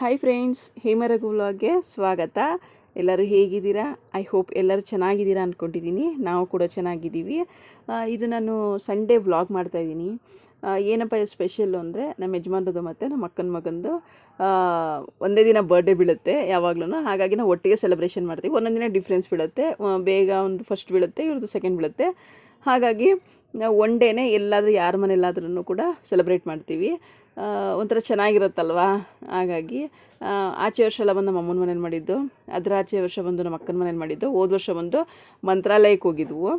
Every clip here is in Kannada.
ಹಾಯ್ ಫ್ರೆಂಡ್ಸ್ ಹೇಮರಘು ವ್ಲಾಗ್ಗೆ ಸ್ವಾಗತ. ಎಲ್ಲರೂ ಹೇಗಿದ್ದೀರಾ? ಐ ಹೋಪ್ ಎಲ್ಲರೂ ಚೆನ್ನಾಗಿದ್ದೀರಾ ಅಂದ್ಕೊಂಡಿದ್ದೀನಿ ನಾವು ಕೂಡ ಚೆನ್ನಾಗಿದ್ದೀವಿ. ಇದು ನಾನು ಸಂಡೇ ವ್ಲಾಗ್ ಮಾಡ್ತಾಯಿದ್ದೀನಿ ಏನಪ್ಪ ಸ್ಪೆಷಲ್ಲು ಅಂದರೆ ನಮ್ಮ ಯಜಮಾನ್ರದ್ದು ಮತ್ತು ನಮ್ಮ ಅಕ್ಕನ ಮಗಂದು ಒಂದೇ ದಿನ ಬರ್ಡೇ ಬೀಳುತ್ತೆ ಯಾವಾಗಲೂ ಹಾಗಾಗಿ ನಾವು ಒಟ್ಟಿಗೆ ಸೆಲೆಬ್ರೇಷನ್ ಮಾಡ್ತೀವಿ. ಒಂದೊಂದು ದಿನ ಡಿಫ್ರೆನ್ಸ್ ಬೀಳುತ್ತೆ. ಬೇಗ ಒಂದು ಫಸ್ಟ್ ಬೀಳುತ್ತೆ, ಇವ್ರದ್ದು ಸೆಕೆಂಡ್ ಬೀಳುತ್ತೆ. ಹಾಗಾಗಿ ನಾವು ಒನ್ ಡೇನೇ ಎಲ್ಲಾದರೂ ಯಾರ ಮನೆಯಲ್ಲಾದ್ರೂ ಕೂಡ ಸೆಲೆಬ್ರೇಟ್ ಮಾಡ್ತೀವಿ. ಒಂಥರ ಚೆನ್ನಾಗಿರುತ್ತಲ್ವಾ? ಹಾಗಾಗಿ ಆಚೆ ವರ್ಷ ಎಲ್ಲ ಬಂದು ನಮ್ಮ ಅಮ್ಮನ ಮನೇಲಿ ಮಾಡಿದ್ದು. ಅದರ ಆಚೆ ವರ್ಷ ಬಂದು ನಮ್ಮ ಅಕ್ಕನ ಮನೇಲಿ ಮಾಡಿದ್ದು. ಹೋದ ವರ್ಷ ಬಂದು ಮಂತ್ರಾಲಯಕ್ಕೆ ಹೋಗಿದ್ವು.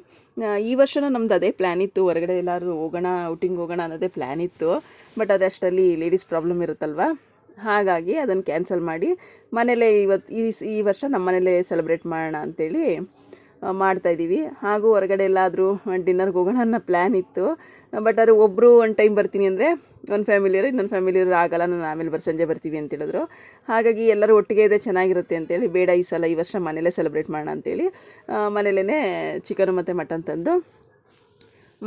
ಈ ವರ್ಷನೂ ನಮ್ದು ಅದೇ ಪ್ಲ್ಯಾನ್ ಇತ್ತು. ಹೊರಗಡೆ ಎಲ್ಲರೂ ಹೋಗೋಣ ಔಟಿಂಗ್ ಹೋಗೋಣ ಅನ್ನೋದೇ ಪ್ಲ್ಯಾನ್ ಇತ್ತು. ಬಟ್ ಅದಷ್ಟರಲ್ಲಿ ಲೇಡೀಸ್ ಪ್ರಾಬ್ಲಮ್ ಇರುತ್ತಲ್ವಾ? ಹಾಗಾಗಿ ಅದನ್ನು ಕ್ಯಾನ್ಸಲ್ ಮಾಡಿ ಮನೇಲೇ ಇವತ್ತು ಈ ಈ ವರ್ಷ ನಮ್ಮ ಮನೇಲೇ ಸೆಲೆಬ್ರೇಟ್ ಮಾಡೋಣ ಅಂಥೇಳಿ ಮಾಡ್ತಾಯಿದ್ದೀವಿ ಹಾಗೂ ಹೊರಗಡೆ ಎಲ್ಲಾದರೂ ಡಿನ್ನರ್ಗೆ ಹೋಗೋಣ ಅನ್ನೋ ಪ್ಲ್ಯಾನ್ ಇತ್ತು. ಬಟ್ ಅದು ಒಬ್ಬರು ಒಂದು ಟೈಮ್ ಬರ್ತೀನಿ ಅಂದರೆ ಒಂದು ಫ್ಯಾಮಿಲಿಯವರು ಇನ್ನೊಂದು ಫ್ಯಾಮಿಲಿಯವರು ಆಗಲ್ಲ, ನಾನು ಆಮೇಲೆ ಬರ್ ಸಂಜೆ ಬರ್ತೀವಿ ಅಂತ ಹೇಳಿದ್ರು. ಹಾಗಾಗಿ ಎಲ್ಲರೂ ಒಟ್ಟಿಗೆ ಇದೆ ಚೆನ್ನಾಗಿರುತ್ತೆ ಅಂತೇಳಿ ಬೇಡ ಈ ಸಲ, ಈ ವರ್ಷ ಮನೇಲೇ ಸೆಲೆಬ್ರೇಟ್ ಮಾಡೋಣ ಅಂತೇಳಿ ಮನೇಲೇ ಚಿಕನ್ ಮತ್ತು ಮಟನ್ ತಂದು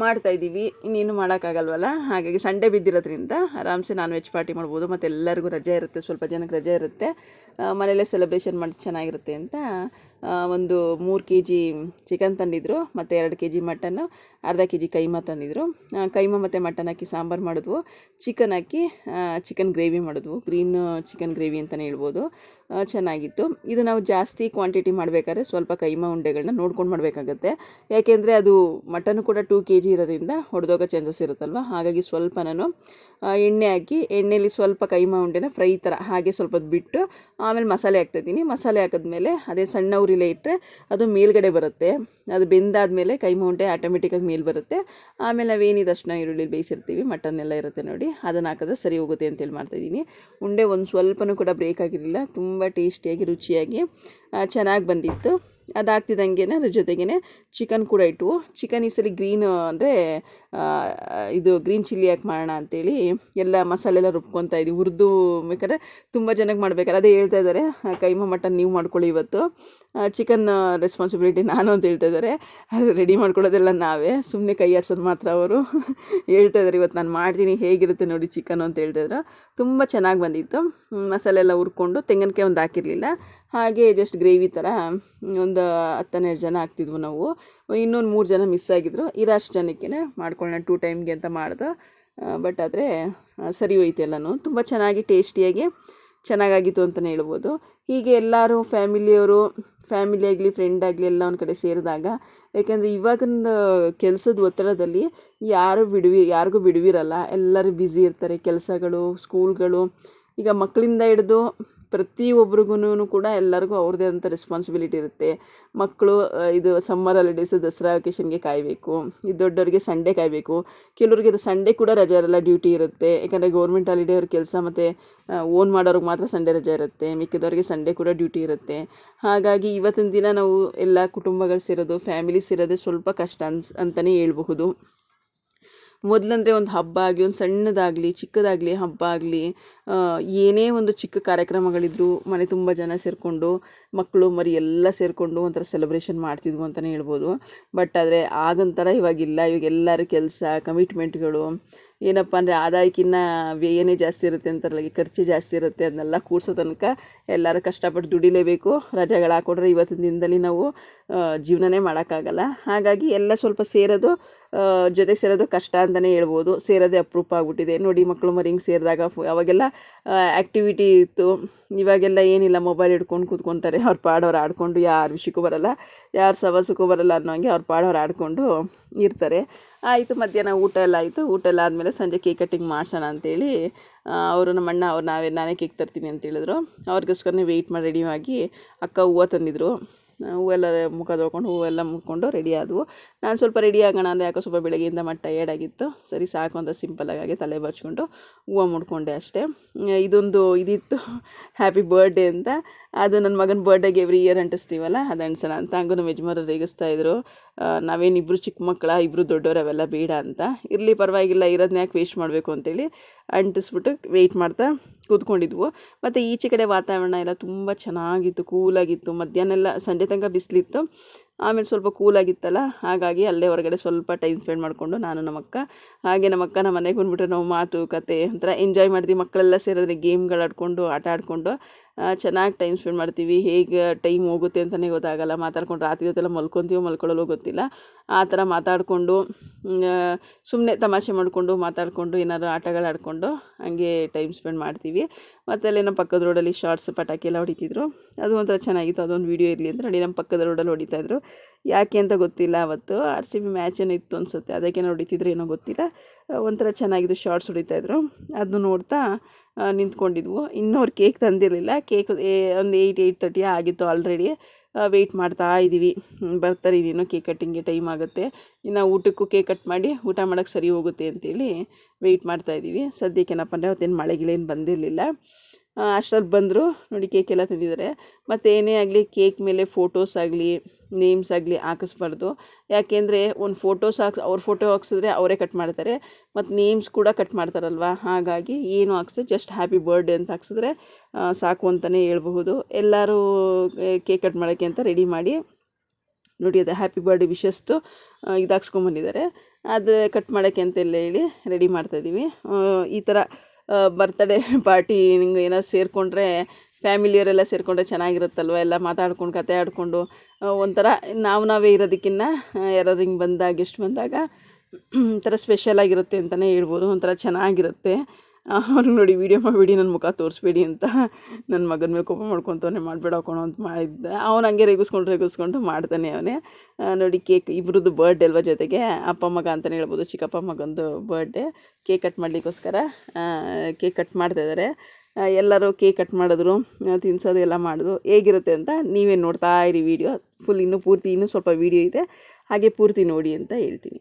ಮಾಡ್ತಾ ಇದ್ದೀವಿ. ಇನ್ನೇನು ಮಾಡೋಕ್ಕಾಗಲ್ವಲ್ಲ? ಹಾಗಾಗಿ ಸಂಡೇ ಬಿದ್ದಿರೋದ್ರಿಂದ ಆರಾಮ್ಸೆ ನಾನ್ ವೆಜ್ ಪಾರ್ಟಿ ಮಾಡ್ಬೋದು ಮತ್ತು ಎಲ್ಲರಿಗೂ ರಜೆ ಇರುತ್ತೆ, ಸ್ವಲ್ಪ ಜನಕ್ಕೆ ರಜೆ ಇರುತ್ತೆ. ಮನೇಲೇ ಸೆಲೆಬ್ರೇಷನ್ ಮಾಡಿ ಚೆನ್ನಾಗಿರುತ್ತೆ ಅಂತ ಒಂದು ಮೂರು ಕೆ ಜಿ ಚಿಕನ್ ತಂದಿದ್ರು ಮತ್ತು ಎರಡು ಕೆ ಜಿ ಮಟನ್ನು ಅರ್ಧ ಕೆ ಜಿ ಕೈಮಾ ತಂದಿದ್ರು. ಆ, ಕೈಮಾ ಮತ್ತು ಮಟನ್ ಹಾಕಿ ಸಾಂಬಾರು ಮಾಡಿದ್ವು. ಚಿಕನ್ ಹಾಕಿ ಚಿಕನ್ ಗ್ರೇವಿ ಮಾಡಿದ್ವು. ಗ್ರೀನ್ ಚಿಕನ್ ಗ್ರೇವಿ ಅಂತಲೇ ಹೇಳ್ಬೋದು. ಚೆನ್ನಾಗಿತ್ತು. ಇದು ನಾವು ಜಾಸ್ತಿ ಕ್ವಾಂಟಿಟಿ ಮಾಡಬೇಕಾದ್ರೆ ಸ್ವಲ್ಪ ಕೈಮಾ ಉಂಡೆಗಳನ್ನ ನೋಡ್ಕೊಂಡು ಮಾಡಬೇಕಾಗತ್ತೆ. ಯಾಕೆಂದರೆ ಅದು ಮಟನ್ ಕೂಡ ಟೂ ಕೆ ಜಿ ಇರೋದ್ರಿಂದ ಹೊಡೆದೋಗೋ ಚಾನ್ಸಸ್ ಇರುತ್ತಲ್ವ? ಹಾಗಾಗಿ ಸ್ವಲ್ಪ ನಾನು ಎಣ್ಣೆ ಹಾಕಿ ಎಣ್ಣೆಯಲ್ಲಿ ಸ್ವಲ್ಪ ಕೈಮಾ ಉಂಡೆನ ಫ್ರೈ ಥರ ಹಾಗೆ ಸ್ವಲ್ಪ ಬಿಟ್ಟು ಆಮೇಲೆ ಮಸಾಲೆ ಹಾಕ್ತಾಯಿದ್ದೀನಿ ಮಸಾಲೆ ಹಾಕಿದ್ಮೇಲೆ ಅದೇ ಸಣ್ಣ ಉರಿಲೇ ಇಟ್ಟರೆ ಅದು ಮೇಲ್ಗಡೆ ಬರುತ್ತೆ. ಅದು ಬೆಂದಾದಮೇಲೆ ಕೈ ಮೌಂಟೆ ಆಟೋಮೆಟಿಕ್ಕಾಗಿ ಮೇಲೆ ಬರುತ್ತೆ. ಆಮೇಲೆ ನಾವೇನಿದೆ ಅಷ್ಟನ್ನ ಈರುಳ್ಳಿ ಬೇಯಿಸಿರ್ತೀವಿ ಮಟನ್ ಎಲ್ಲ ಇರುತ್ತೆ ನೋಡಿ. ಅದನ್ನು ಹಾಕಿದ್ರೆ ಸರಿ ಹೋಗುತ್ತೆ ಅಂತೇಳಿ ಮಾಡ್ತಾಯಿದ್ದೀನಿ ಉಂಡೆ ಒಂದು ಸ್ವಲ್ಪನೂ ಕೂಡ ಬ್ರೇಕ್ ಆಗಿರಲಿಲ್ಲ. ತುಂಬ ಟೇಸ್ಟಿಯಾಗಿ ರುಚಿಯಾಗಿ ಚೆನ್ನಾಗಿ ಬಂದಿತ್ತು. ಅದು ಹಾಕ್ತಿದ್ದಂಗೆ ಅದ್ರ ಜೊತೆಗೇ ಚಿಕನ್ ಕೂಡ ಇಟ್ಟು ಚಿಕನ್ ಈ ಸಲ ಗ್ರೀನ್ ಅಂದರೆ ಇದು ಗ್ರೀನ್ ಚಿಲ್ಲಿ ಹಾಕಿ ಮಾಡೋಣ ಅಂತೇಳಿ ಎಲ್ಲ ಮಸಾಲೆ ಎಲ್ಲ ರುಬ್ಕೊತಾ ಇದ್ದೀವಿ. ಹುರಿದು ಬೇಕಾದ್ರೆ ತುಂಬ ಜನಕ್ಕೆ ಮಾಡ್ಬೇಕಾದ್ರೆ ಅದೇ ಹೇಳ್ತಾ ಇದ್ದಾರೆ. ಕೈಮ ಮಟನ್ ನೀವು ಮಾಡ್ಕೊಳ್ಳಿ ಇವತ್ತು. ಚಿಕನ್ ರೆಸ್ಪಾನ್ಸಿಬಿಲಿಟಿ ನಾನು ಅಂತ ಹೇಳ್ತಾ ಇದ್ದಾರೆ. ಅದು ರೆಡಿ ಮಾಡ್ಕೊಳ್ಳೋದೆಲ್ಲ ನಾವೇ. ಸುಮ್ಮನೆ ಕೈ ಆಡ್ಸೋದು ಮಾತ್ರ ಅವರು. ಹೇಳ್ತಾ ಇದ್ದಾರೆ, ಇವತ್ತು ನಾನು ಮಾಡ್ತೀನಿ. ಹೇಗಿರುತ್ತೆ ನೋಡಿ ಚಿಕನ್ ಅಂತ ಹೇಳ್ತಾಯಿದ್ರು ತುಂಬ ಚೆನ್ನಾಗಿ ಬಂದಿತ್ತು. ಮಸಾಲೆ ಎಲ್ಲ ಹುರ್ಕೊಂಡು ತೆಂಗಿನಕಾಯಿ ಒಂದು ಹಾಕಿರಲಿಲ್ಲ. ಹಾಗೆ ಜಸ್ಟ್ ಗ್ರೇವಿ ಥರ ಒಂದು ಹತ್ತನ್ನೆರಡು ಜನ ಆಗ್ತಿದ್ವು ನಾವು. ಇನ್ನೊಂದು ಮೂರು ಜನ ಮಿಸ್ ಆಗಿದ್ರು. ಇರೋಷ್ಟು ಜನಕ್ಕೆ ಮಾಡ್ಕೊಳ್ಳೋಣ ಟೂ ಟೈಮ್ಗೆ ಅಂತ ಮಾಡ್ದು. ಬಟ್ ಆದರೆ ಸರಿ ಹೋಯ್ತು ಎಲ್ಲನೂ. ತುಂಬ ಚೆನ್ನಾಗಿ ಟೇಸ್ಟಿಯಾಗಿ ಚೆನ್ನಾಗಾಗಿತ್ತು ಅಂತಲೇ ಹೇಳ್ಬೋದು. ಹೀಗೆ ಎಲ್ಲರೂ ಫ್ಯಾಮಿಲಿಯವರು, ಫ್ಯಾಮಿಲಿ ಆಗಲಿ ಫ್ರೆಂಡ್ ಆಗಲಿ ಎಲ್ಲ ಒಂದು ಕಡೆ ಸೇರಿದಾಗ, ಯಾಕೆಂದರೆ ಇವಾಗಿನ ಕೆಲಸದ ಒತ್ತಡದಲ್ಲಿ ಯಾರು ಬಿಡುವಿ, ಯಾರಿಗೂ ಬಿಡುವಿರಲ್ಲ. ಎಲ್ಲರೂ ಬ್ಯುಸಿ ಇರ್ತಾರೆ. ಕೆಲಸಗಳು ಸ್ಕೂಲ್ಗಳು ಈಗ ಮಕ್ಕಳಿಂದ ಹಿಡಿದು ಪ್ರತಿಯೊಬ್ರಿಗೂ ಕೂಡ ಎಲ್ಲರಿಗೂ ಅವ್ರದ್ದೇ ಆದಂಥ ರೆಸ್ಪಾನ್ಸಿಬಿಲಿಟಿ ಇರುತ್ತೆ. ಮಕ್ಕಳು ಇದು ಸಮ್ಮರ್ ಹಾಲಿಡೇಸ್ ದಸರಾ ವೆಕೇಷನ್ಗೆ ಕಾಯಬೇಕು. ಇದು ದೊಡ್ಡವ್ರಿಗೆ ಸಂಡೇ ಕಾಯಬೇಕು. ಕೆಲವ್ರಿಗೆ ಸಂಡೇ ಕೂಡ ರಜೆ ಇರಲ್ಲ ಡ್ಯೂಟಿ ಇರುತ್ತೆ. ಯಾಕಂದರೆ ಗೌರ್ಮೆಂಟ್ ಹಾಲಿಡೇ ಅವ್ರ ಕೆಲಸ ಮತ್ತು ಓನ್ ಮಾಡೋರಿಗೆ ಮಾತ್ರ ಸಂಡೇ ರಜೆ ಇರುತ್ತೆ. ಮಿಕ್ಕಿದವ್ರಿಗೆ ಸಂಡೇ ಕೂಡ ಡ್ಯೂಟಿ ಇರುತ್ತೆ. ಹಾಗಾಗಿ ಇವತ್ತಿನ ದಿನ ನಾವು ಎಲ್ಲ ಕುಟುಂಬಗಳು ಸೇರೋದು ಫ್ಯಾಮಿಲಿ ಸೇರೋದೇ ಸ್ವಲ್ಪ ಕಷ್ಟ ಅನ್ಸ್ ಅಂತಲೇ ಹೇಳ್ಬಹುದು. ಮೊದಲಂದರೆ ಒಂದು ಹಬ್ಬ ಆಗಲಿ, ಒಂದು ಸಣ್ಣದಾಗಲಿ, ಚಿಕ್ಕದಾಗಲಿ ಹಬ್ಬ ಆಗಲಿ ಏನೇ ಒಂದು ಚಿಕ್ಕ ಕಾರ್ಯಕ್ರಮಗಳಿದ್ರು ಮನೆ ತುಂಬ ಜನ ಸೇರಿಕೊಂಡು ಮಕ್ಕಳು ಮರಿ ಎಲ್ಲ ಸೇರಿಕೊಂಡು ಒಂಥರ ಸೆಲೆಬ್ರೇಷನ್ ಮಾಡ್ತಿದ್ವು ಅಂತಲೇ ಹೇಳ್ಬೋದು. ಬಟ್ ಆದರೆ ಆಗಂತರ ಇವಾಗಿಲ್ಲ. ಇವಾಗ ಎಲ್ಲರ ಕೆಲಸ ಕಮಿಟ್ಮೆಂಟ್ಗಳು ಏನಪ್ಪ ಅಂದರೆ ಆದಾಯಕ್ಕಿಂತ ವ್ಯಯನೇ ಜಾಸ್ತಿ ಇರುತ್ತೆ ಅಂತಾರಲ್ಲ ಖರ್ಚು ಜಾಸ್ತಿ ಇರುತ್ತೆ, ಅದನ್ನೆಲ್ಲ ಕೂಡಿಸೋ ತನಕ ಎಲ್ಲರೂ ಕಷ್ಟಪಟ್ಟು ದುಡಿಲೇಬೇಕು. ರಜೆಗಳು ಹಾಕೊಂಡ್ರೆ ಇವತ್ತಿನ ದಿನದಲ್ಲಿ ನಾವು ಜೀವನನೇ ಮಾಡೋಕ್ಕಾಗಲ್ಲ. ಹಾಗಾಗಿ ಎಲ್ಲ ಸ್ವಲ್ಪ ಸೇರೋದು ಜೊತೆ ಸೇರೋದು ಕಷ್ಟ ಅಂತಲೇ ಹೇಳ್ಬೋದು. ಸೇರೋದೇ ಅಪರೂಪ ಆಗ್ಬಿಟ್ಟಿದೆ. ನೋಡಿ ಮಕ್ಕಳು ಮರಿ ಹಿಂಗೆ ಸೇರಿದಾಗ ಅವಾಗೆಲ್ಲ ಆ್ಯಕ್ಟಿವಿಟಿ ಇತ್ತು. ಇವಾಗೆಲ್ಲ ಏನಿಲ್ಲ ಮೊಬೈಲ್ ಹಿಡ್ಕೊಂಡು ಕೂತ್ಕೊತಾರೆ. ಅವ್ರ ಪಾಡವ್ರು ಆಡಿಕೊಂಡು ಯಾರ ವಿಷಯಕ್ಕೂ ಬರಲ್ಲ, ಯಾರು ಸವಸಕ್ಕೂ ಬರಲ್ಲ ಅನ್ನೋ ಹಂಗೆ ಅವ್ರ ಪಾಡವ್ರು ಆಡಿಕೊಂಡು ಇರ್ತಾರೆ. ಆಯಿತು, ಮಧ್ಯಾಹ್ನ ಊಟ ಎಲ್ಲ ಆಯಿತು. ಊಟ ಎಲ್ಲ ಆದಮೇಲೆ ಸಂಜೆ ಕೇಕ್ ಕಟ್ಟಿಂಗ್ ಮಾಡ್ಸೋಣ ಅಂತೇಳಿ ಅವರು ನಮ್ಮ ಅಣ್ಣ ಅವ್ರು ನಾವೇ, ನಾನೇ ಕೇಕ್ ತರ್ತೀನಿ ಅಂತ ಹೇಳಿದ್ರು. ಅವ್ರಿಗೋಸ್ಕರನೇ ವೆಯ್ಟ್ ಮಾಡಿ ರೆಡಿಯಾಗಿ ಅಕ್ಕ ಹೂವು ತಂದಿದ್ರು. ಹೂವೆಲ್ಲ ಮುಖ ತೊಳ್ಕೊಂಡು ಹೂವೆಲ್ಲ ಮುಕ್ಕೊಂಡು ರೆಡಿ ಆದವು. ನಾನು ಸ್ವಲ್ಪ ರೆಡಿ ಆಗೋಣ ಅಂದರೆ ಯಾಕೋ ಸ್ವಲ್ಪ ಬೆಳಗ್ಗೆಯಿಂದ ಮಟ್ಟ ಏಡಾಗಿತ್ತು ಸರಿ, ಸಾಕು ಅಂತ ಸಿಂಪಲ್ಲಾಗಿ ತಲೆ ಬರ್ಚ್ಕೊಂಡು ಹೂವು ಮುಡ್ಕೊಂಡೆ ಅಷ್ಟೇ. ಇದೊಂದು ಇದಿತ್ತು ಹ್ಯಾಪಿ ಬರ್ಡೇ ಅಂತ. ಅದು ನನ್ನ ಮಗನ ಬರ್ಡೇಗೆ ಎವ್ರಿ ಇಯರ್ ಅಂಟಿಸ್ತೀವಲ್ಲ, ಅದು ಅಂಟಿಸೋಣ ಅಂತ ಹಂಗೂ ನಮ್ಮ ಯಜಮಾನರು ನಾವೇನು ಇಬ್ಬರು ಚಿಕ್ಕ ಮಕ್ಕಳ ಇಬ್ಬರು ದೊಡ್ಡವರು ಅವೆಲ್ಲ ಬೇಡ ಅಂತ. ಇರಲಿ ಪರವಾಗಿಲ್ಲ ಇರೋದನ್ನ ಯಾಕೆ ವೇಸ್ಟ್ ಮಾಡಬೇಕು ಅಂತೇಳಿ ಅಂಟಿಸ್ಬಿಟ್ಟು ವೆಯ್ಟ್ ಮಾಡ್ತಾ ಕೂತ್ಕೊಂಡಿದ್ವು. ಮತ್ತು ಈಚೆ ಕಡೆ ವಾತಾವರಣ ಎಲ್ಲ ತುಂಬ ಚೆನ್ನಾಗಿತ್ತು ಕೂಲಾಗಿತ್ತು ಮಧ್ಯಾಹ್ನ ಎಲ್ಲ ಸಂಜೆ ತನಕ ಬಿಸಿಲಿತ್ತು. ಆಮೇಲೆ ಸ್ವಲ್ಪ ಕೂಲಾಗಿತ್ತಲ್ಲ, ಹಾಗಾಗಿ ಅಲ್ಲೇ ಹೊರಗಡೆ ಸ್ವಲ್ಪ ಟೈಮ್ ಸ್ಪೆಂಡ್ ಮಾಡಿಕೊಂಡು ನಾನು ನಮ್ಮಕ್ಕ, ಹಾಗೆ ನಮ್ಮಕ್ಕ ನಮ್ಮ ಮನೆಗೆ ಬಂದುಬಿಟ್ರೆ ನಾವು ಮಾತು, ಕತೆ, ಒಂಥರ ಎಂಜಾಯ್ ಮಾಡ್ತೀವಿ. ಮಕ್ಕಳೆಲ್ಲ ಸೇರಿದ್ರೆ ಗೇಮ್ಗಳು ಆಡ್ಕೊಂಡು, ಆಟ ಆಡಿಕೊಂಡು ಚೆನ್ನಾಗಿ ಟೈಮ್ ಸ್ಪೆಂಡ್ ಮಾಡ್ತೀವಿ. ಹೇಗೆ ಟೈಮ್ ಹೋಗುತ್ತೆ ಅಂತಲೇ ಗೊತ್ತಾಗಲ್ಲ. ಮಾತಾಡ್ಕೊಂಡು ರಾತ್ರಿ ಹೊತ್ತೆಲ್ಲ ಮಲ್ಕೊತೀವೋ ಮಲ್ಕೊಳ್ಳೋ ಗೊತ್ತಿಲ್ಲ. ಆ ಥರ ಮಾತಾಡಿಕೊಂಡು ಸುಮ್ಮನೆ ತಮಾಷೆ ಮಾಡಿಕೊಂಡು, ಮಾತಾಡಿಕೊಂಡು, ಏನಾದ್ರು ಆಟಗಳು ಆಡಿಕೊಂಡು ಹಂಗೆ ಟೈಮ್ ಸ್ಪೆಂಡ್ ಮಾಡ್ತೀವಿ. ಮತ್ತು ಅಲ್ಲಿ ನಮ್ಮ ಪಕ್ಕದ ರೋಡಲ್ಲಿ ಶಾರ್ಟ್ಸ್ ಪಟಾಕಿ ಎಲ್ಲ ಹೊಡಿತಿದ್ರು. ಅದು ಒಂಥರ ಚೆನ್ನಾಗಿತ್ತು. ಅದೊಂದು ವೀಡಿಯೋ ಇರಲಿ ಅಂತ ನೋಡಿ ನಮ್ಮ ಪಕ್ಕದ ರೋಡಲ್ಲಿ ಹೊಡಿತಾಯಿದ್ರು ಯಾಕೆ ಅಂತ ಗೊತ್ತಿಲ್ಲ ಅವತ್ತು. ಆರ್ ಸಿ ಬಿ ಮ್ಯಾಚ್ ಏನೋ ಇತ್ತು ಅನಿಸುತ್ತೆ. ಅದಕ್ಕೆ ಹೊಡಿತಿದ್ರು ಏನೋ ಗೊತ್ತಿಲ್ಲ. ಒಂಥರ ಚೆನ್ನಾಗಿದ್ದು ಶಾರ್ಟ್ಸ್ ಹೊಡಿತಾಯಿದ್ರು ಅದನ್ನು ನೋಡ್ತಾ ನಿಂತ್ಕೊಂಡಿದ್ವು. ಇನ್ನೂ ಅವ್ರು ಕೇಕ್ ತಂದಿರಲಿಲ್ಲ ಕೇಕ್ ಒಂದು ಏಯ್ಟ್ ಏಯ್ಟ್ ತರ್ಟಿ ಆಗಿತ್ತು ಆಲ್ರೆಡಿ ವೆಯ್ಟ್ ಮಾಡ್ತಾ ಇದ್ದೀವಿ ಬರ್ತಾರೆ ಇನ್ನೇನೋ ಕೇಕ್ ಕಟ್ಟಿಂಗ್ಗೆ ಟೈಮ್ ಆಗುತ್ತೆ. ಇನ್ನು ಊಟಕ್ಕೂ ಕೇಕ್ ಕಟ್ ಮಾಡಿ, ಊಟ ಮಾಡೋಕ್ಕೆ ಸರಿ ಹೋಗುತ್ತೆ ಅಂತೇಳಿ ವೆಯ್ಟ್ ಮಾಡ್ತಾ ಇದ್ದೀವಿ ಸದ್ಯಕ್ಕೇನಪ್ಪ ಅಂದರೆ ಅವತ್ತೇನು ಮಳೆ ಗಿಳೆ ಬಂದಿರಲಿಲ್ಲ. ಅಷ್ಟರಲ್ಲಿ ಬಂದರು, ನೋಡಿ ಕೇಕ್ ಎಲ್ಲ ತಂದಿದ್ದಾರೆ ಮತ್ತು ಏನೇ ಆಗಲಿ ಕೇಕ್ ಮೇಲೆ ಫೋಟೋಸ್ ಆಗಲಿ ನೇಮ್ಸ್ ಆಗಲಿ ಹಾಕಿಸ್ಬಾರ್ದು. ಯಾಕೆಂದರೆ ಒಂದು ಫೋಟೋಸ್ ಹಾಕ್ಸ್, ಅವ್ರ ಫೋಟೋ ಹಾಕ್ಸಿದ್ರೆ ಅವರೇ ಕಟ್ ಮಾಡ್ತಾರೆ. ಮತ್ತು ನೇಮ್ಸ್ ಕೂಡ ಕಟ್ ಮಾಡ್ತಾರಲ್ವ? ಹಾಗಾಗಿ ಏನು ಹಾಕ್ಸಿ ಜಸ್ಟ್ ಹ್ಯಾಪಿ ಬರ್ಡೇ ಅಂತ ಹಾಕ್ಸಿದ್ರೆ ಸಾಕು ಅಂತಲೇ ಹೇಳ್ಬಹುದು. ಎಲ್ಲರೂ ಕೇಕ್ ಕಟ್ ಮಾಡೋಕ್ಕೆ ಅಂತ ರೆಡಿ ಮಾಡಿ, ನೋಡಿ ಅದು ಹ್ಯಾಪಿ ಬರ್ಡೇ ವಿಶಸ್ತು ಇದು ಆದರೆ ಅದು ಕಟ್ ಮಾಡೋಕ್ಕೆ ಅಂತೆಲ್ಲ ಹೇಳಿ ರೆಡಿ ಮಾಡ್ತಾಯಿದ್ದೀವಿ ಈ ಥರ ಬರ್ತಡೇ ಪಾರ್ಟಿ ನಿಂಗೆ ಏನಾದ್ರು ಸೇರಿಕೊಂಡ್ರೆ ಫ್ಯಾಮಿಲಿಯವರೆಲ್ಲ ಸೇರಿಕೊಂಡ್ರೆ ಚೆನ್ನಾಗಿರುತ್ತಲ್ವ? ಎಲ್ಲ ಮಾತಾಡ್ಕೊಂಡು, ಕತೆ ಆಡಿಕೊಂಡು ಒಂಥರ ನಾವು ನಾವೇ ಇರೋದಕ್ಕಿಂತ ಯಾರಾದ್ರು ಹಿಂಗೆ ಬಂದಾಗ, ಗೆಸ್ಟ್ ಬಂದಾಗ, ಒಂಥರ ಸ್ಪೆಷಲ್ ಆಗಿರುತ್ತೆ ಅಂತಲೇ ಹೇಳ್ಬೋದು. ಒಂಥರ ಚೆನ್ನಾಗಿರುತ್ತೆ. ಅವ್ರಿಗೆ ನೋಡಿ ವೀಡಿಯೋ ಮಾಡಿಬಿಡಿ ನನ್ನ ಮುಖ ತೋರಿಸ್ಬೇಡಿ ಅಂತ ನನ್ನ ಮಗನ ಮೇಲೆ ಕೋಪ ಮಾಡ್ಕೊತವನೇ ಮಾಡಬೇಡ ಹಾಕೋಣ ಅಂತ ಮಾಡಿದ್ದೆ. ಅವ್ನು ಹಂಗೆ ರೇಗಿಸ್ಕೊಂಡು ರೇಗಿಸ್ಕೊಂಡು ಮಾಡ್ತಾನೆ ಅವನೇ. ನೋಡಿ ಕೇಕ್ ಇಬ್ಬರದ್ದು ಬರ್ಡೇ ಅಲ್ವಾ ಜೊತೆಗೆ? ಅಪ್ಪ ಮಗ ಅಂತಲೇ ಹೇಳ್ಬೋದು, ಚಿಕ್ಕಪ್ಪ ಮಗಂದು ಬರ್ಡೇ ಕೇಕ್ ಕಟ್ ಮಾಡಲಿಕ್ಕೋಸ್ಕರ ಕೇಕ್ ಕಟ್ ಮಾಡ್ತಾಯಿದ್ದಾರೆ ಎಲ್ಲರೂ ಕೇಕ್ ಕಟ್ ಮಾಡಿದ್ರು, ತಿನ್ಸೋದು ಎಲ್ಲ ಮಾಡಿದ್ರು. ಹೇಗಿರುತ್ತೆ ಅಂತ ನೀವೇನು ನೋಡ್ತಾ ಇರಿ ವೀಡಿಯೋ ಫುಲ್ ಇನ್ನೂ ಪೂರ್ತಿ, ಇನ್ನೂ ಸ್ವಲ್ಪ ವಿಡಿಯೋ ಇದೆ. ಹಾಗೆ ಪೂರ್ತಿ ನೋಡಿ ಅಂತ ಹೇಳ್ತೀನಿ.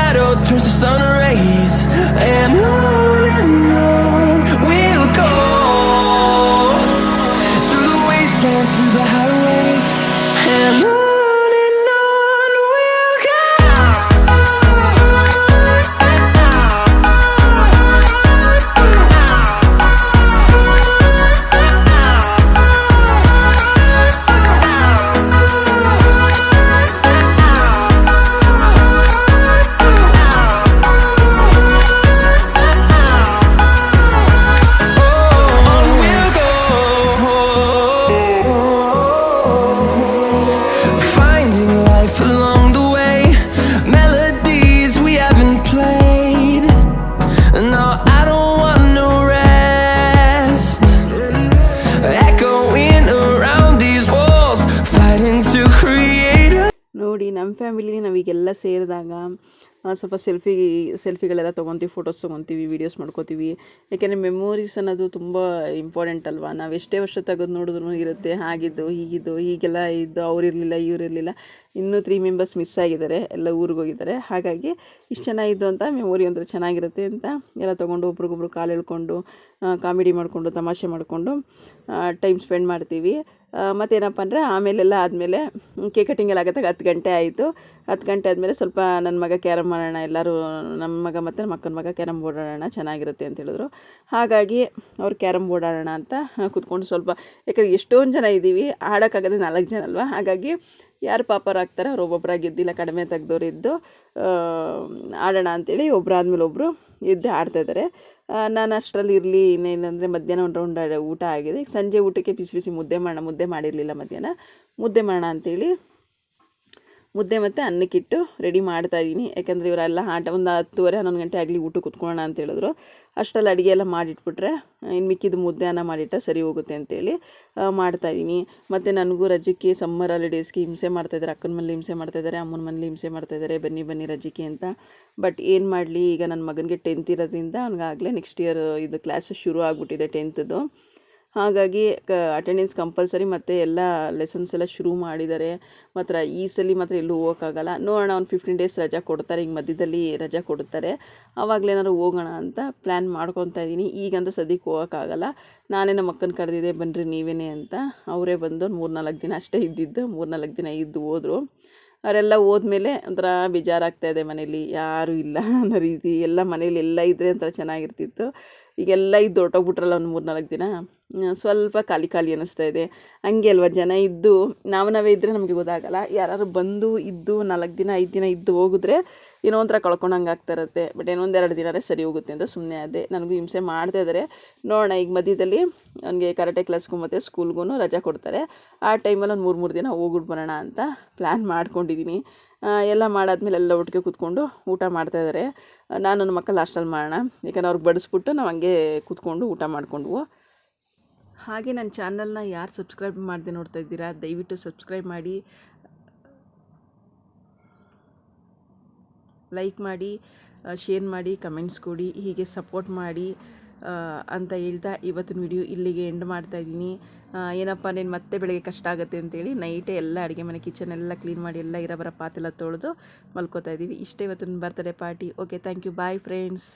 ನಾವೀಗೆಲ್ಲ ಸೇರಿದಾಗ ಸ್ವಲ್ಪ ಸೆಲ್ಫಿ, ಸೆಲ್ಫಿಗಳೆಲ್ಲ ತೊಗೊತೀವಿ ಫೋಟೋಸ್ ತೊಗೊತೀವಿ ವೀಡಿಯೋಸ್ ಮಾಡ್ಕೋತೀವಿ. ಯಾಕೆಂದರೆ ಮೆಮೊರೀಸ್ ಅನ್ನೋದು ತುಂಬ ಇಂಪಾರ್ಟೆಂಟ್ ಅಲ್ವಾ? ನಾವು ಎಷ್ಟೇ ವರ್ಷ ತೆಗೆದು ನೋಡಿದ್ರು ಇರುತ್ತೆ, ಹಾಗಿದ್ದು, ಹೀಗಿದ್ದು, ಹೀಗೆಲ್ಲ ಇದ್ದು ಅವ್ರಿರಲಿಲ್ಲ ಇವರಿರಲಿಲ್ಲ ಇನ್ನೂ ತ್ರೀ ಮೆಂಬರ್ಸ್ ಮಿಸ್ ಆಗಿದ್ದಾರೆ, ಎಲ್ಲ ಊರಿಗೆ ಹೋಗಿದ್ದಾರೆ. ಹಾಗಾಗಿ ಇಷ್ಟು ಚೆನ್ನಾಗಿದ್ದು ಅಂತ ಮೆಮೊರಿ ಒಂಥರ ಚೆನ್ನಾಗಿರುತ್ತೆ ಅಂತ ಎಲ್ಲ ತೊಗೊಂಡು ಒಬ್ರಿಗೊಬ್ರು ಕಾಲು ಎಳ್ಕೊಂಡು ಕಾಮಿಡಿ ಮಾಡಿಕೊಂಡು, ತಮಾಷೆ ಮಾಡಿಕೊಂಡು ಟೈಮ್ ಸ್ಪೆಂಡ್ ಮಾಡ್ತೀವಿ. ಮತ್ತೇನಪ್ಪ ಅಂದರೆ ಆಮೇಲೆಲ್ಲ ಆದಮೇಲೆ ಕೇಕ್ ಕಟಿಂಗ್ ಎಲ್ಲ ಆಗತ್ತಾಗ ಹತ್ತು ಗಂಟೆ ಆಯಿತು. ಹತ್ತು ಗಂಟೆ ಆದಮೇಲೆ ಸ್ವಲ್ಪ ನನ್ನ ಮಗ ಕ್ಯಾರಮ್ ಆಡೋಣ ಎಲ್ಲರೂ ನಮ್ಮ ಮಗ ಮತ್ತು ನಮ್ಮ ಅಕ್ಕನ ಮಗ ಕ್ಯಾರಮ್ ಬೋರ್ಡ್ ಆಡೋಣ, ಚೆನ್ನಾಗಿರುತ್ತೆ ಅಂತ ಹೇಳಿದ್ರು. ಹಾಗಾಗಿ ಅವ್ರು ಕ್ಯಾರಮ್ ಬೋರ್ಡ್ ಆಡೋಣ ಅಂತ ಕೂತ್ಕೊಂಡು ಸ್ವಲ್ಪ, ಯಾಕಂದರೆ ಎಷ್ಟೊಂದು ಜನ ಇದ್ದೀವಿ, ಆಡೋಕ್ಕಾಗದೆ ನಾಲ್ಕು ಜನ ಅಲ್ವಾ? ಹಾಗಾಗಿ ಯಾರು ಪಾಪರ್ ಆಗ್ತಾರೆ ಅವ್ರು ಒಬ್ಬೊಬ್ಬರಾಗಿ ಇದ್ದಿಲ್ಲ ಕಡಿಮೆ ತೆಗ್ದವ್ರು ಇದ್ದು ಆಡೋಣ ಅಂತೇಳಿ ಆದಮೇಲೆ ಒಬ್ಬರು ಎದ್ದು ಆಡ್ತಾಯಿದ್ದಾರೆ ನಾನು ಅಷ್ಟರಲ್ಲಿ ಇರಲಿ ಇನ್ನೇನಂದರೆ ಮಧ್ಯಾಹ್ನ ಒಂದು ರೌಂಡ್ ಊಟ ಆಗಿದೆ. ಸಂಜೆ ಊಟಕ್ಕೆ ಬಿಸಿ ಬಿಸಿ ಮುದ್ದೆ ಮಾಡೋಣ ಮುದ್ದೆ ಮಾಡಿರಲಿಲ್ಲ ಮಧ್ಯಾಹ್ನ. ಮುದ್ದೆ ಮಾಡೋಣ ಅಂತೇಳಿ ಮುದ್ದೆ ಮತ್ತು ಅನ್ನಕ್ಕಿಟ್ಟು ರೆಡಿ ಮಾಡ್ತಾಯಿದ್ದೀನಿ ಯಾಕಂದರೆ ಇವರೆಲ್ಲ ಆಟ ಒಂದು ಹತ್ತುವರೆ, ಹನ್ನೊಂದು ಗಂಟೆ ಆಗಲಿ ಊಟ ಕುತ್ಕೊಳ್ಳೋಣ ಅಂತ ಹೇಳಿದ್ರು. ಅಷ್ಟರಲ್ಲಿ ಅಡುಗೆ ಎಲ್ಲ ಮಾಡಿಟ್ಬಿಟ್ರೆ ಇನ್ನು ಮಿಕ್ಕಿದ ಮುದ್ದೆ ಅನ್ನ ಮಾಡಿಟ್ಟ ಸರಿ ಹೋಗುತ್ತೆ ಅಂತೇಳಿ ಮಾಡ್ತಾ ಮಾಡ್ತಾಯಿದ್ದೀನಿ ಮತ್ತು ನನಗೂ ರಜಕ್ಕೆ ಸಮ್ಮರ್ ಹಾಲಿಡೇಸ್ಗೆ ಹಿಂಸೆ ಮಾಡ್ತಾಯಿದ್ದಾರೆ ಅಕ್ಕನ ಮನೇಲಿ ಹಿಂಸೆ ಮಾಡ್ತಾಯಿದ್ದಾರೆ ಅಮ್ಮನ ಮನೇಲಿ ಹಿಂಸೆ ಮಾಡ್ತಾಯಿದ್ದಾರೆ ಬನ್ನಿ ಬನ್ನಿ ರಜಕ್ಕೆ ಅಂತ. ಬಟ್ ಏನು ಮಾಡಲಿ? ಈಗ ನನ್ನ ಮಗನಿಗೆ ಟೆಂತ್ ಇರೋದ್ರಿಂದ ಅವ್ನಿಗಾಗಲೇ ನೆಕ್ಸ್ಟ್ ಇಯರ್ ಇದು ಕ್ಲಾಸಸ್ ಶುರು ಆಗಿಬಿಟ್ಟಿದೆ ಟೆಂತ್ದು ಹಾಗಾಗಿ ಕ ಅಟೆಂಡೆನ್ಸ್ ಕಂಪಲ್ಸರಿ ಮತ್ತು ಎಲ್ಲ ಲೆಸನ್ಸ್ ಎಲ್ಲ ಶುರು ಮಾಡಿದ್ದಾರೆ ಮಾತ್ರ ಈ ಸಲ ಮಾತ್ರ ಎಲ್ಲೂ ಹೋಗೋಕ್ಕಾಗಲ್ಲ. ನೋಡೋಣ, ಒಂದು ಫಿಫ್ಟೀನ್ ಡೇಸ್ ರಜಾ ಕೊಡ್ತಾರೆ, ಹಿಂಗೆ ಮಧ್ಯದಲ್ಲಿ ರಜಾ ಕೊಡ್ತಾರೆ. ಆವಾಗಲೇನಾದ್ರು ಹೋಗೋಣ ಅಂತ ಪ್ಲ್ಯಾನ್ ಮಾಡ್ಕೊತಾ ಇದ್ದೀನಿ. ಈಗಂತೂ ಸದ್ಯಕ್ಕೆ ಹೋಗೋಕ್ಕಾಗಲ್ಲ. ನಾನೇ ನಮ್ಮ ಅಕ್ಕನ ಕರೆದಿದ್ದೆ ಬನ್ನಿರಿ ನೀವೇನೇ ಅಂತ. ಅವರೇ ಬಂದು ಮೂರು ನಾಲ್ಕು ದಿನ ಅಷ್ಟೇ ಇದ್ದಿದ್ದು ಮೂರು ನಾಲ್ಕು ದಿನ ಇದ್ದು ಹೋದರು. ಅವರೆಲ್ಲ ಹೋದ್ಮೇಲೆ ಒಂಥರ ಬೇಜಾರಾಗ್ತಾ ಇದೆ ಮನೇಲಿ. ಯಾರೂ ಇಲ್ಲ ಅನ್ನೋ ರೀತಿ ಎಲ್ಲ ಮನೇಲಿ ಎಲ್ಲ ಇದ್ದರೆ ಒಂಥರ ಚೆನ್ನಾಗಿರ್ತಿತ್ತು. ಈಗೆಲ್ಲ ಇದ್ದು ಹೊರ್ಟೋಗ್ಬಿಟ್ರಲ್ಲ ಒಂದು ಮೂರು ನಾಲ್ಕು ದಿನ ಸ್ವಲ್ಪ ಖಾಲಿ ಖಾಲಿ ಅನ್ನಿಸ್ತಾ ಇದೆ. ಹಂಗೆ ಅಲ್ವಾ? ಜನ ಇದ್ದು, ನಾವು ನಾವೇ ಇದ್ದರೆ ನಮಗೆ ಗೊತ್ತಾಗಲ್ಲ. ಯಾರು ಬಂದು, ಇದ್ದು, ನಾಲ್ಕು ದಿನ, ಐದು ದಿನ ಇದ್ದು ಹೋಗಿದ್ರೆ ಏನೋ ಒಂಥರ ಕಳ್ಕೊಂಡಂಗೆ ಆಗ್ತಾ ಇರುತ್ತೆ. ಬಟ್ ಏನೋ ಒಂದೆರಡು ದಿನವೇ ಸರಿ ಹೋಗುತ್ತೆ ಅಂತ ಸುಮ್ಮನೆ ಅದೇ. ನನಗೂ ಹಿಂಸೆ ಮಾಡ್ತಾ ಇದ್ದಾರೆ ನೋಡೋಣ, ಈಗ ಮಧ್ಯದಲ್ಲಿ ನನಗೆ ಕರಾಟೆ ಕ್ಲಾಸ್ಗೂ ಮತ್ತು ಸ್ಕೂಲ್ಗೂ ರಜಾ ಕೊಡ್ತಾರೆ. ಆ ಟೈಮಲ್ಲಿ ಒಂದು ಮೂರು ಮೂರು ದಿನ ಹೋಗ್ಬಿಟ್ಟು ಬರೋಣ ಅಂತ ಪ್ಲ್ಯಾನ್ ಮಾಡ್ಕೊಂಡಿದ್ದೀನಿ ಎಲ್ಲ ಮಾಡಾದ್ಮೇಲೆ ಎಲ್ಲ ಒಟ್ಟಿಗೆ ಕೂತ್ಕೊಂಡು ಊಟ ಮಾಡ್ತಾಯಿದ್ದಾರೆ ನಾನು ನನ್ನ ಮಕ್ಕಳು ಲಾಸ್ಟಲ್ಲಿ ಮಾಡೋಣ. ಯಾಕಂದ್ರೆ ಅವ್ರಿಗೆ ಬಡಿಸ್ಬಿಟ್ಟು ನಾವು ಹಂಗೆ ಕೂತ್ಕೊಂಡು ಊಟ ಮಾಡ್ಕೊಂಡ್ವು. ಹಾಗೆ ನನ್ನ ಚಾನಲ್ನ ಯಾರು ಸಬ್ಸ್ಕ್ರೈಬ್ ಮಾಡಿದೆ ನೋಡ್ತಾ ಇದ್ದೀರಾ, ದಯವಿಟ್ಟು ಸಬ್ಸ್ಕ್ರೈಬ್ ಮಾಡಿ. ಲೈಕ್ ಮಾಡಿ ಶೇರ್ ಮಾಡಿ ಕಮೆಂಟ್ಸ್ ಕೊಡಿ, ಹೀಗೆ ಸಪೋರ್ಟ್ ಮಾಡಿ. ಅಂತ ಹೇಳ್ತಾ ಇವತ್ತಿನ ವಿಡಿಯೋ ಇಲ್ಲಿಗೆ ಎಂಡ್ ಮಾಡ್ತಾ ಇದ್ದೀನಿ. ಏನಪ್ಪ ನೀನು ಮತ್ತೆ ಬೆಳಗ್ಗೆ ಕಷ್ಟ ಆಗುತ್ತೆ ಅಂತೇಳಿ ನೈಟೇ ಎಲ್ಲ ಅಡುಗೆ ಮನೆ ಕಿಚನ್ ಎಲ್ಲ ಕ್ಲೀನ್ ಮಾಡಿ ಎಲ್ಲ ಇರೋ ಬರೋ ಪಾತೆಲ್ಲ ತೊಳೆದು ಮಲ್ಕೋತಾ ಇದ್ದೀವಿ. ಇಷ್ಟೇ ಇವತ್ತಿನ birthday party okay thank you bye friends